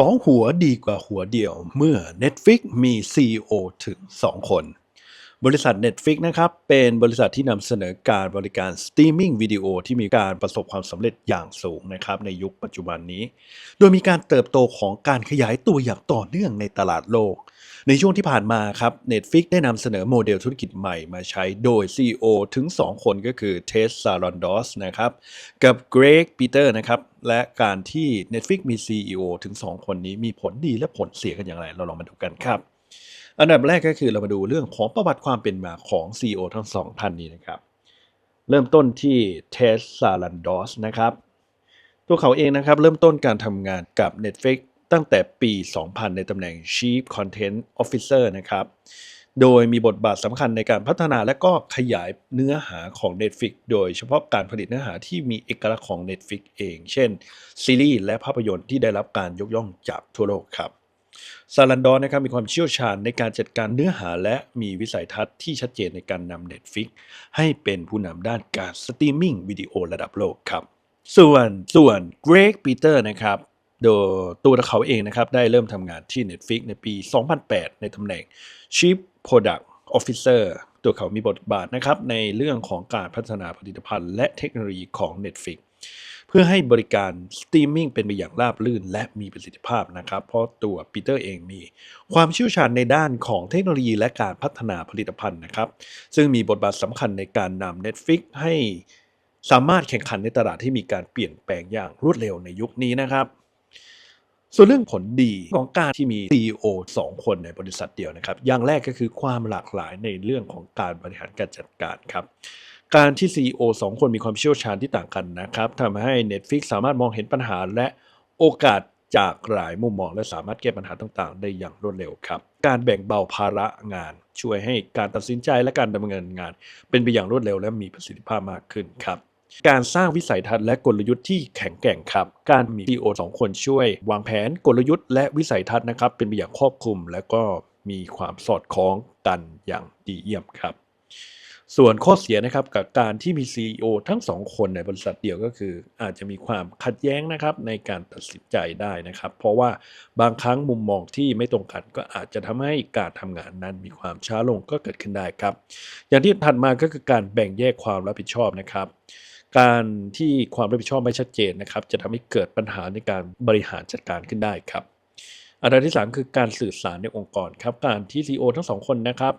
สองหัวดีกว่าหัวเดียวเมื่อ Netflix มี CEO ถึง 2 คน บริษัท Netflix นะครับ เป็นบริษัทที่นำเสนอการบริการสตรีมมิ่งวิดีโอที่มีการประสบความสำเร็จอย่างสูงนะครับในยุคปัจจุบันนี้ โดยมีการเติบโตของการขยายตัวอย่างต่อเนื่องในตลาดโลก ในช่วงที่ผ่านมาครับ Netflix ได้นำเสนอโมเดลธุรกิจใหม่มาใช้โดย CEO ถึง 2 คนก็คือเทสซารอนดอสนะครับ กับเกรกปีเตอร์นะครับ และการที่ Netflix มี CEO ถึง 2 คนนี้มีผลดีและผลเสียกันอย่างไร เราลองมาดูกันครับ อันดับแรกก็คือเรามาดูเรื่องของประวัติความเป็นมาของ CEO ทั้งสองท่านนี้นะครับ เริ่มต้นที่เทสซารันดอสนะครับ ตัวเขาเองนะครับ เริ่มต้นการทำงานกับ Netflix ตั้งแต่ปี 2000 ในตำแหน่ง Chief Content Officer นะครับ โดยมีบทบาทสำคัญในการพัฒนาและก็ขยายเนื้อหาของ Netflix โดยเฉพาะการผลิตเนื้อหาที่มีเอกลักษณ์ของ Netflix เอง เช่น ซีรีส์และภาพยนตร์ที่ได้รับการยกย่องจากทั่วโลกครับ ซาลันดอนนะครับมีความเชี่ยวชาญในการจัดการเนื้อหาและมีวิสัยทัศน์ที่ชัดเจนในการนำ Netflix ให้เป็นผู้นำด้านการสตรีมมิ่งวิดีโอระดับโลกครับ ส่วนส่วนเกรกปีเตอร์นะครับโดยตัวเขาเองนะครับได้เริ่มทำงานที่ Netflix ในปี 2008 ในตำแหน่ง Chief Product Officer ตัวเขามีบทบาทนะครับในเรื่องของการพัฒนาผลิตภัณฑ์และเทคโนโลยีของ Netflix พื่อให้บริการสตรีมมิ่งเป็นไปอย่างราบรื่น และมีประสิทธิภาพนะครับ เพราะตัวปีเตอร์เองมีความเชี่ยวชาญในด้านของเทคโนโลยีและการพัฒนาผลิตภัณฑ์นะครับ ซึ่งมีบทบาทสำคัญในการนำ Netflix ให้สามารถแข่งขันในตลาดที่มีการเปลี่ยนแปลงอย่างรวดเร็วในยุคนี้นะครับส่วนเรื่องผลดีของการที่มี CEO 2 คนในบริษัทเดียวนะครับ อย่างแรกก็คือความหลากหลายในเรื่องของการบริหารการจัดการครับ การที่ CEO 2 คนมีความเชี่ยวชาญที่ต่างกันนะครับทำให้ Netflix สามารถมองเห็นปัญหาและโอกาสจากหลายมุมมองและสามารถแก้ปัญหาต่างๆ ได้อย่างรวดเร็วครับ การแบ่งเบาภาระงาน ช่วยให้การตัดสินใจและการดำเนินงาน เป็นไปอย่างรวดเร็วและมีประสิทธิภาพมากขึ้นครับการสร้างวิสัยทัศน์และกลยุทธ์ที่แข็งแกร่งครับ การมี CEO สองคนช่วย วางแผนกลยุทธ์และวิสัยทัศน์นะครับ เป็นไปอย่างครอบคลุม และก็มีความสอดคล้องกันอย่างดีเยี่ยมครับ ส่วนข้อเสียนะครับกับการที่มี CEO ทั้งสองคนในบริษัทเดียวก็คือ อาจจะมีความขัดแย้งนะครับในการตัดสินใจได้นะครับ เพราะว่าบางครั้งมุมมองที่ไม่ตรงกันก็อาจจะทำให้การทำงานนั้นมีความช้าลงก็เกิดขึ้นได้ครับ อย่างที่ถัดมาก็คือการแบ่งแยกความรับผิดชอบนะครับการที่ความรับผิดชอบไม่ชัดเจนนะครับ จะทำให้เกิดปัญหาในการบริหารจัดการขึ้นได้ครับ อันดับที่ 3 คือการสื่อสารในองค์กรครับ การที่ CEO ทั้งสองคนนะครับ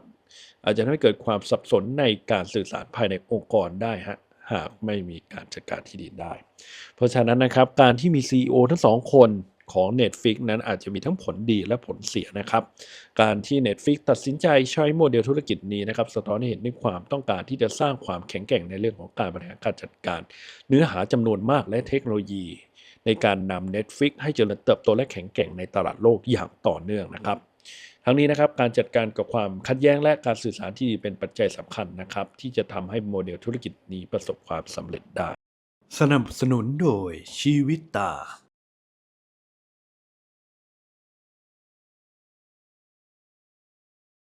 อาจจะทำให้เกิดความสับสนในการสื่อสารภายในองค์กรได้ฮะหากไม่มีการจัดการที่ดีได้ เพราะฉะนั้นนะครับการที่มี CEO ทั้งสองคนของ Netflix นั้นอาจจะมีทั้งผลดีและผลเสียนะครับ การที่ Netflix ตัดสินใจใช้โมเดลธุรกิจนี้นะครับสะท้อนให้เห็นถึงความต้องการที่จะสร้างความแข็งแกร่งในเรื่องของการบริหารการจัดการ เนื้อหาจำนวนมากและเทคโนโลยี ในการนำ Netflix ให้เจริญเติบโตและแข็งแกร่งในตลาดโลกอย่างต่อเนื่องนะครับทั้งนี้นะครับการจัดการกับความขัดแย้งและการสื่อสารที่ดีเป็นปัจจัยสำคัญนะครับ ที่จะทำให้โมเดลธุรกิจนี้ประสบความสำเร็จได้ สนับสนุนโดยชีวิตตา